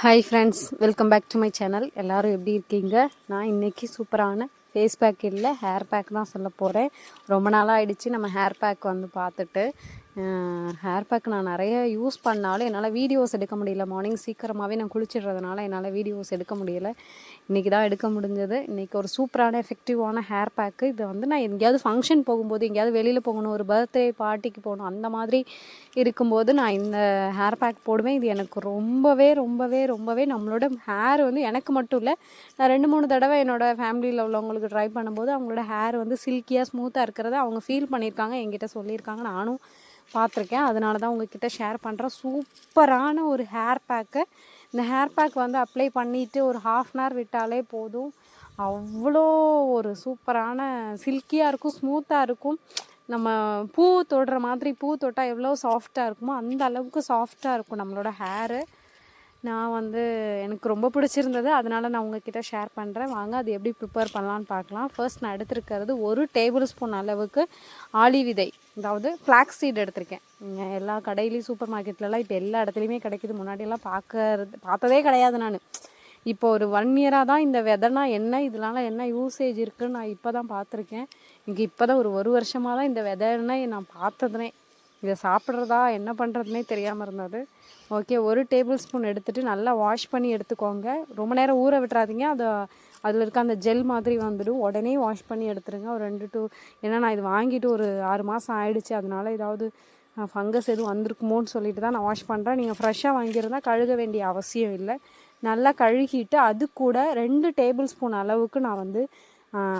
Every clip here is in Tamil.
Hi friends welcome back to my channel எல்லோரும் எப்படி இருக்கீங்க? நான் இன்றைக்கி சூப்பரான ஃபேஸ் பேக் இல்லை ஹேர் பேக் தான் சொல்ல போகிறேன் ரொம்ப நாளாக ஆயிடுச்சு நம்ம ஹேர் பேக் வந்து பார்த்துட்டு. ஹேர் பேக் நான் நிறைய யூஸ் பண்ணாலும் என்னால் வீடியோஸ் எடுக்க முடியல. மார்னிங் சீக்கிரமாகவே நான் குளிச்சிடுறதுனால என்னால் வீடியோஸ் எடுக்க முடியல. இன்றைக்கி தான் எடுக்க முடிஞ்சது. இன்றைக்கி ஒரு சூப்பரான எஃபெக்டிவான ஹேர் பேக்கு இது வந்து நான் எங்கேயாவது ஃபங்க்ஷன் போகும்போது எங்கேயாவது வெளியில் போகணும் ஒரு பர்த்டே பார்ட்டிக்கு போகணும் அந்த மாதிரி இருக்கும்போது நான் இந்த ஹேர் பேக் போடுவேன். இது எனக்கு ரொம்பவே ரொம்பவே ரொம்பவே நம்மளோட ஹேர் வந்து எனக்கு மட்டும் இல்லை நான் ரெண்டு மூணு தடவை என்னோடய ஃபேமிலியில் உள்ளவங்களுக்கு ட்ரை பண்ணும்போது அவங்களோட ஹேர் வந்து சில்கியாக ஸ்மூத்தாக இருக்கிறத அவங்க ஃபீல் பண்ணியிருக்காங்க என்கிட்ட சொல்லியிருக்காங்க. நானும் பார்த்துருக்கேன் அதனால தான் உங்ககிட்ட ஷேர் பண்ணுறேன் சூப்பரான ஒரு ஹேர் பேக்கு இந்த ஹேர் பேக் வந்து அப்ளை பண்ணிவிட்டு ஒரு ஹாஃப் அன் ஹவர் விட்டாலே போதும். அவ்வளோ ஒரு சூப்பரான சில்கியாக இருக்கும் ஸ்மூத்தாக இருக்கும். நம்ம பூ தொடுற மாதிரி பூ தொட்டால் எவ்வளோ சாஃப்டாக இருக்குமோ அந்த அளவுக்கு சாஃப்டாக இருக்கும் நம்மளோட ஹேரு நான் வந்து எனக்கு ரொம்ப பிடிச்சிருந்தது. அதனால் நான் உங்ககிட்ட ஷேர் பண்ணுறேன் வாங்க அது எப்படி ப்ரிப்பேர் பண்ணலான்னு பார்க்கலாம். ஃபர்ஸ்ட் நான் எடுத்துருக்கிறது ஒரு டேபிள் ஸ்பூன் அளவுக்கு ஆளி விதை. அதாவது ஃப்ளாக்ஸ் சீட் எடுத்திருக்கேன். இங்கே எல்லா கடையிலையும் சூப்பர் மார்க்கெட்லலாம் இப்போ எல்லா இடத்துலையுமே கிடைக்குது. முன்னாடியெல்லாம் பார்க்கறது பார்த்ததே கிடையாது நான். இப்போ ஒரு ஒன் இயராக தான் இந்த விதைனா என்ன இதனால என்ன யூசேஜ் இருக்குன்னு நான் இப்போ தான் பார்த்துருக்கேன். இங்கே இப்போ தான் ஒரு ஒரு வருஷமாக தான் இந்த விதைன்னா நான் பார்த்ததுனே. இதை சாப்பிட்றதா என்ன பண்ணுறதுனே தெரியாமல் இருந்தது. ஓகே ஒரு டேபிள் ஸ்பூன் எடுத்துகிட்டு நல்லா வாஷ் பண்ணி எடுத்துக்கோங்க. ரொம்ப நேரம் ஊற விட்டுறாதீங்க. அதை அதில் இருக்க அந்த ஜெல் மாதிரி வந்துடும். உடனே வாஷ் பண்ணி எடுத்துருங்க. ஒரு ரெண்டு டூ ஏன்னா நான் இது வாங்கிட்டு ஒரு ஆறு மாதம் ஆயிடுச்சு. அதனால ஏதாவது ஃபங்கஸ் எதுவும் வந்திருக்குமோன்னு சொல்லிட்டு தான் நான் வாஷ் பண்ணுறேன் நீங்கள் ஃப்ரெஷ்ஷாக வாங்கியிருந்தால் கழுக வேண்டிய அவசியம் இல்லை. நல்லா கழுகிட்டு அது கூட ரெண்டு டேபிள் ஸ்பூன் அளவுக்கு நான் வந்து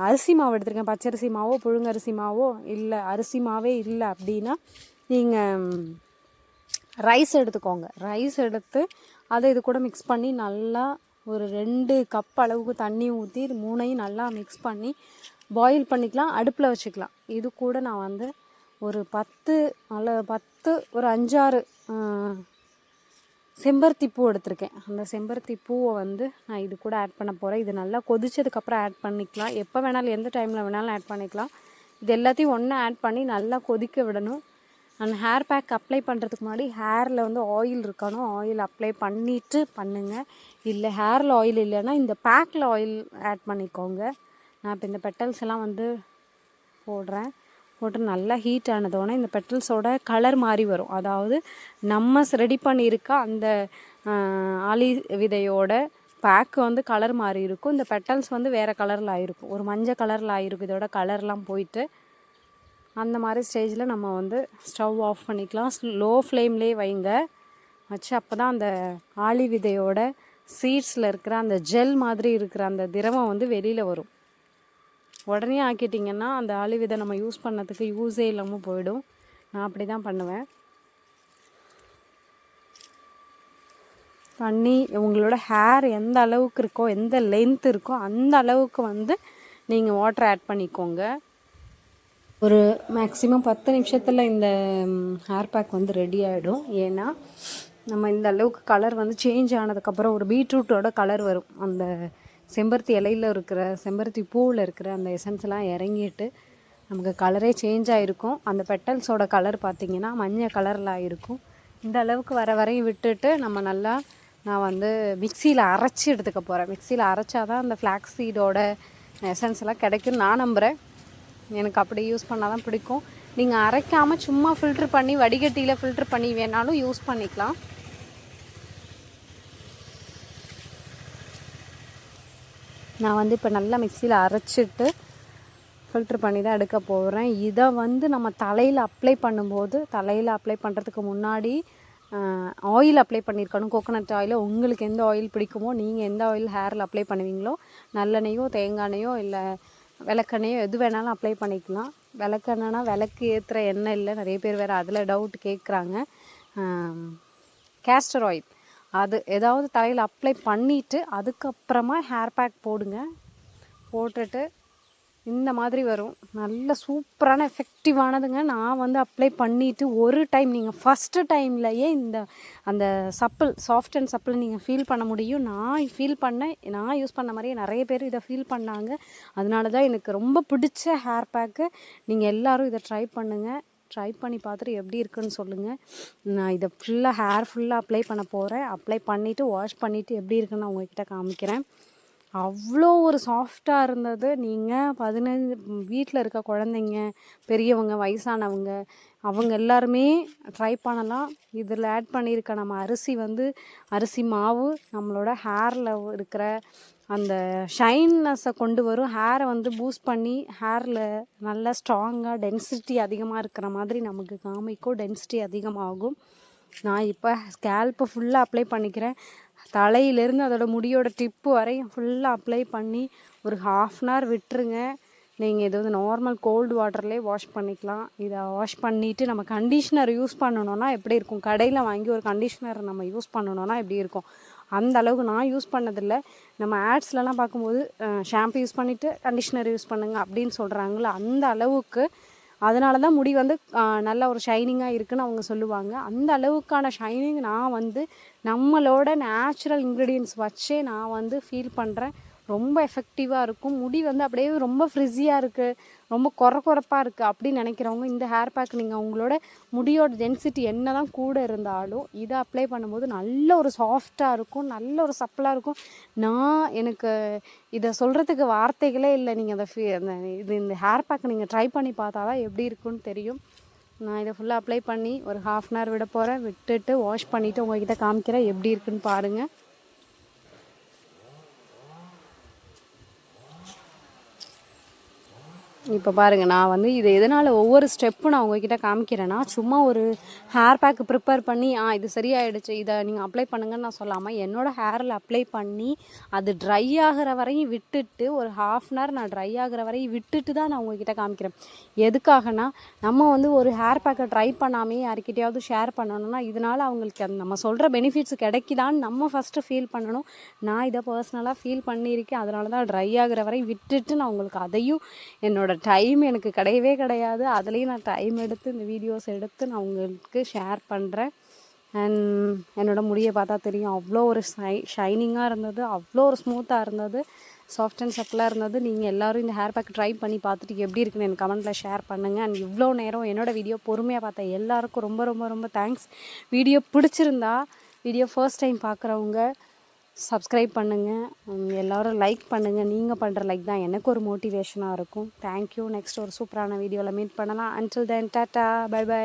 அரிசி மாவு எடுத்திருக்கேன். பச்சரிசி மாவோ புழுங்கரிசி மாவோ இல்லை அரிசி மாவே இல்லை அப்படின்னா நீங்கள் ரைஸ் எடுத்துக்கோங்க. ரைஸ் எடுத்து அதை இது கூட மிக்ஸ் பண்ணி நல்லா ஒரு ரெண்டு கப் அளவுக்கு தண்ணி ஊற்றி இது மூணையும் நல்லா மிக்ஸ் பண்ணி பாயில் பண்ணிக்கலாம் அடுப்பில் வச்சுக்கலாம். இது கூட நான் வந்து ஒரு பத்து அல்ல பத்து ஒரு அஞ்சாறு செம்பருத்தி பூ எடுத்திருக்கேன். அந்த செம்பருத்தி பூவை வந்து நான் இது கூட ஆட் பண்ண போகிறேன் இது நல்லா கொதிச்சதுக்கப்புறம் ஆட் பண்ணிக்கலாம். எப்போ வேணாலும் எந்த டைமில் வேணாலும் ஆட் பண்ணிக்கலாம். இது எல்லாத்தையும் ஒன்றா ஆட் பண்ணி நல்லா கொதிக்க விடணும். அண்ட் ஹேர் பேக் அப்ளை பண்ணுறதுக்கு முன்னாடி ஹேரில் வந்து ஆயில் இருக்கணும். ஆயில் அப்ளை பண்ணிவிட்டு பண்ணுங்கள் இல்லை ஹேரில் ஆயில் இல்லைன்னா இந்த பேக்கில் ஆயில் ஆட் பண்ணிக்கோங்க. நான் இப்போ இந்த பெட்டல்ஸ் எல்லாம் வந்து போடுறேன். போட்டு நல்லா ஹீட் ஆனதோடனே இந்த பெட்டல்ஸோட கலர் மாறி வரும். அதாவது நம்ம ரெடி பண்ணியிருக்க அந்த ஆலி விதையோட பேக்கு வந்து கலர் மாறி இருக்கும். இந்த பெட்டல்ஸ் வந்து வேறு கலரில் ஆகிருக்கும் ஒரு மஞ்சள் கலரில் ஆகிருக்கும் இதோட கலர்லாம் போயிட்டு அந்த மாதிரி ஸ்டேஜில் நம்ம வந்து ஸ்டவ் ஆஃப் பண்ணிக்கலாம். லோ ஃப்ளேம்லேயே வைங்க. வச்சு அப்போ தான் அந்த ஆளி விதையோட சீட்ஸில் இருக்கிற அந்த ஜெல் மாதிரி இருக்கிற அந்த திரவம் வந்து வெளியில் வரும். உடனே ஆக்கிட்டிங்கன்னா அந்த ஆளி விதை நம்ம யூஸ் பண்ணதுக்கு யூஸே இல்லாமல் போயிடும். நான் அப்படி தான் பண்ணுவேன். பண்ணி உங்களோட ஹேர் எந்த அளவுக்கு இருக்கோ எந்த லென்த் இருக்கோ அந்த அளவுக்கு வந்து நீங்கள் வாட்டர் ஆட் பண்ணிக்கோங்க. ஒரு மேக்ஸிமம் பத்து நிமிஷத்தில் இந்த ஹேர் பேக் வந்து ரெடி ஆகிடும் ஏன்னா நம்ம இந்த அளவுக்கு கலர் வந்து சேஞ்ச் ஆனதுக்கப்புறம் ஒரு பீட்ரூட்டோட கலர் வரும். அந்த செம்பருத்தி இலையில் இருக்கிற செம்பருத்தி பூவில் இருக்கிற அந்த எசன்ஸ்லாம் இறங்கிட்டு நமக்கு கலரே சேஞ்ச் ஆகிருக்கும் அந்த பெட்டல்ஸோட கலர் பார்த்திங்கன்னா மஞ்சள் கலரில் ஆகிருக்கும் இந்த அளவுக்கு வர வரையும் விட்டுட்டு நம்ம நல்லா நான் வந்து மிக்சியில் அரைச்சி எடுத்துக்க போகிறேன் மிக்சியில் அரைச்சா தான் அந்த ஃப்ளாக்ஸீடோட சீடோட எசன்ஸ் எல்லாம் கிடைக்கும் நான் நம்புகிறேன் எனக்கு அப்படி யூஸ் பண்ணால் தான் பிடிக்கும். நீங்கள் அரைக்காமல் சும்மா ஃபில்ட்ரு பண்ணி வடிகட்டியில் ஃபில்ட்ரு பண்ணி வேணாலும் யூஸ் பண்ணிக்கலாம். நான் வந்து இப்போ நல்லா மிக்சியில் அரைச்சிட்டு ஃபில்ட்ரு பண்ணி தான் எடுக்க போகிறேன் இதை வந்து நம்ம தலையில் அப்ளை பண்ணும்போது தலையில் அப்ளை பண்ணுறதுக்கு முன்னாடி ஆயில் அப்ளை பண்ணியிருக்கணும் கோகோனட் ஆயில் உங்களுக்கு எந்த ஆயில் பிடிக்குமோ நீங்கள் எந்த ஆயில் ஹேரில் அப்ளை பண்ணுவீங்களோ நல்லெண்ணெயோ தேங்காய் எண்ணெயோ இல்லை விளக்கெண்ணையோ எது வேணாலும் அப்ளை பண்ணிக்கலாம். விளக்கெண்ணெய்னா விளக்கு ஏற்றுற எண்ணெய் இல்லை. நிறைய பேர் வேறு அதில் டவுட் கேட்குறாங்க கேஸ்டர் ஆயில் அது ஏதாவது தலையில் அப்ளை பண்ணிவிட்டு அதுக்கப்புறமா ஹேர் பேக் போடுங்க. போட்டுட்டு இந்த மாதிரி வரும். நல்ல சூப்பரான எஃபெக்டிவானதுங்க நான் வந்து அப்ளை பண்ணிவிட்டு ஒரு டைம் நீங்கள் ஃபஸ்ட்டு டைம்லையே இந்த அந்த சப்பிள் சாஃப்ட் அண்ட் சப்பிள் நீங்கள் ஃபீல் பண்ண முடியும். நான் ஃபீல் பண்ணேன் நான் யூஸ் பண்ண மாதிரியே நிறைய பேர் இதை ஃபீல் பண்ணாங்க. அதனால தான் எனக்கு ரொம்ப பிடிச்ச ஹேர் பேக்கு நீங்கள் எல்லோரும் இதை ட்ரை பண்ணுங்கள் ட்ரை பண்ணி பார்த்துட்டு எப்படி இருக்குன்னு சொல்லுங்கள் நான் இதை ஃபுல்லாக ஹேர் ஃபுல்லாக அப்ளை பண்ண போகிறேன் அப்ளை பண்ணிவிட்டு வாஷ் பண்ணிவிட்டு எப்படி இருக்குன்னு நான் உங்ககிட்ட காமிக்கிறேன். அவ்வளோ ஒரு சாஃப்டாக இருந்தது. நீங்கள் பதினஞ்சு வீட்டில் இருக்க குழந்தைங்க பெரியவங்க வயசானவங்க அவங்க எல்லாருமே ட்ரை பண்ணலாம். இதில் ஆட் பண்ணியிருக்க நம்ம அரிசி வந்து அரிசி மாவு நம்மளோட ஹேரில் இருக்கிற அந்த ஷைன்னஸை கொண்டு வரும். ஹேரை வந்து பூஸ்ட் பண்ணி ஹேரில் நல்லா ஸ்ட்ராங்காக டென்சிட்டி அதிகமாக இருக்கிற மாதிரி நமக்கு காமிக்கும். டென்சிட்டி அதிகமாகும். நான் இப்போ ஸ்கேல்ப்பு ஃபுல்லாக அப்ளை பண்ணிக்கிறேன். தலையிலேருந்து அதோட முடியோட டிப்பு வரையும் ஃபுல்லாக அப்ளை பண்ணி ஒரு ஹாஃப் அன் ஹவர் விட்டுருங்க. நீங்கள் இது வந்து நார்மல் கோல்டு வாட்டர்லேயே வாஷ் பண்ணிக்கலாம். இதை வாஷ் பண்ணிவிட்டு நம்ம கண்டிஷ்னர் யூஸ் பண்ணணுன்னா எப்படி இருக்கும்? கடையில் வாங்கி ஒரு கண்டிஷ்னர் நம்ம யூஸ் பண்ணணுன்னா எப்படி இருக்கும்? அந்த அளவுக்கு நான் யூஸ் பண்ணதில்லை. நம்ம ஆட்ஸ்லலாம் பார்க்கும்போது ஷாம்பு யூஸ் பண்ணிவிட்டு கண்டிஷ்னர் யூஸ் பண்ணுங்கள் அப்படின்னு சொல்கிறாங்கள அந்த அளவுக்கு அதனால தான் முடி வந்து நல்ல ஒரு ஷைனிங்காக இருக்குன்னு அவங்க சொல்லுவாங்க. அந்த அளவுக்கான ஷைனிங் நான் வந்து நம்மளோட நேச்சுரல் இன்க்ரீடியன்ஸ் வச்சே நான் வந்து ஃபீல் பண்ணுறேன் ரொம்ப எஃபெக்டிவாக இருக்கும். முடி வந்து அப்படியே ரொம்ப ஃப்ரிஸியாக இருக்குது ரொம்ப குறை குறைப்பாக இருக்குது அப்படின்னு நினைக்கிறவங்க இந்த ஹேர் பேக் நீங்கள் உங்களோட முடியோட டென்சிட்டி என்ன தான் கூட இருந்தாலும் இதை அப்ளை பண்ணும்போது நல்ல ஒரு சாஃப்டாக இருக்கும். நல்ல ஒரு சப்பலாக இருக்கும். நான் எனக்கு இதை சொல்கிறதுக்கு வார்த்தைகளே இல்லை. நீங்கள் அந்த ஃபீ அந்த இது இந்த ஹேர் பேக் நீங்கள் ட்ரை பண்ணி பார்த்தா தான் எப்படி இருக்குன்னு தெரியும். நான் இதை ஃபுல்லாக அப்ளை பண்ணி ஒரு ஹாஃப் அன் ஹவர் விட போகிறேன் விட்டுட்டு வாஷ் பண்ணிவிட்டு உங்கள்கிட்ட காமிக்கிறேன் எப்படி இருக்குன்னு பாருங்கள் இப்போ பாருங்கள் நான் வந்து இது எதனால் ஒவ்வொரு ஸ்டெப்பும் நான் உங்ககிட்ட காமிக்கிறேன்னா சும்மா ஒரு ஹேர் பேக்கு ப்ரிப்பேர் பண்ணி ஆ இது சரியாயிடுச்சு இதை நீங்கள் அப்ளை பண்ணுங்கன்னு நான் சொல்லாமல் என்னோடய ஹேரில் அப்ளை பண்ணி அது ட்ரை ஆகிற வரையும் விட்டுட்டு ஒரு ஹாஃப் அன் ஹவர் நான் ட்ரை ஆகிற வரையும் விட்டுட்டு தான் நான் உங்ககிட்ட காமிக்கிறேன். எதுக்காகனா நம்ம வந்து ஒரு ஹேர் பேக்கை ட்ரை பண்ணாமே யார்கிட்டையாவது ஷேர் பண்ணணும்னா இதனால் அவங்களுக்கு அந்த நம்ம சொல்கிற பெனிஃபிட்ஸ் கிடைக்குதான்னு நம்ம ஃபஸ்ட்டு ஃபீல் பண்ணணும். நான் இதை பர்சனலாக ஃபீல் பண்ணியிருக்கேன் அதனால தான் ட்ரை ஆகிற வரையும் விட்டுட்டு நான் உங்களுக்கு அதையும் என்னோட டைம் எனக்கு கிடையவே கிடையாது. அதுலேயும் நான் டைம் எடுத்து இந்த வீடியோஸ் எடுத்து நான் உங்களுக்கு ஷேர் பண்ணுறேன் அண்ட் என்னோடய முடியை பார்த்தா தெரியும் அவ்வளோ ஒரு ஷை ஷைனிங்காக இருந்தது அவ்வளோ ஒரு ஸ்மூத்தாக இருந்தது சாஃப்ட் அண்ட் சப்ளாக இருந்தது. நீங்கள் எல்லோரும் இந்த ஹேர் பேக் ட்ரை பண்ணி பார்த்துட்டு எப்படி இருக்குன்னு எனக்கு கமெண்ட்டில் ஷேர் பண்ணுங்கள் அண்ட் இவ்வளோ நேரம் என்னோடய வீடியோ பொறுமையாக பார்த்தா எல்லாருக்கும் ரொம்ப ரொம்ப ரொம்ப தேங்க்ஸ் வீடியோ பிடிச்சிருந்தா வீடியோ ஃபர்ஸ்ட் டைம் பார்க்குறவங்க சப்ஸ்கிரைப் பண்ணுங்கள் எல்லோரும் லைக் பண்ணுங்கள் நீங்கள் பண்ணுற லைக் தான் எனக்கு ஒரு மோட்டிவேஷனாக இருக்கும். தேங்க்யூ நெக்ஸ்ட் ஒரு சூப்பரான வீடியோவில் மீட் பண்ணலாம். Until then tata bye bye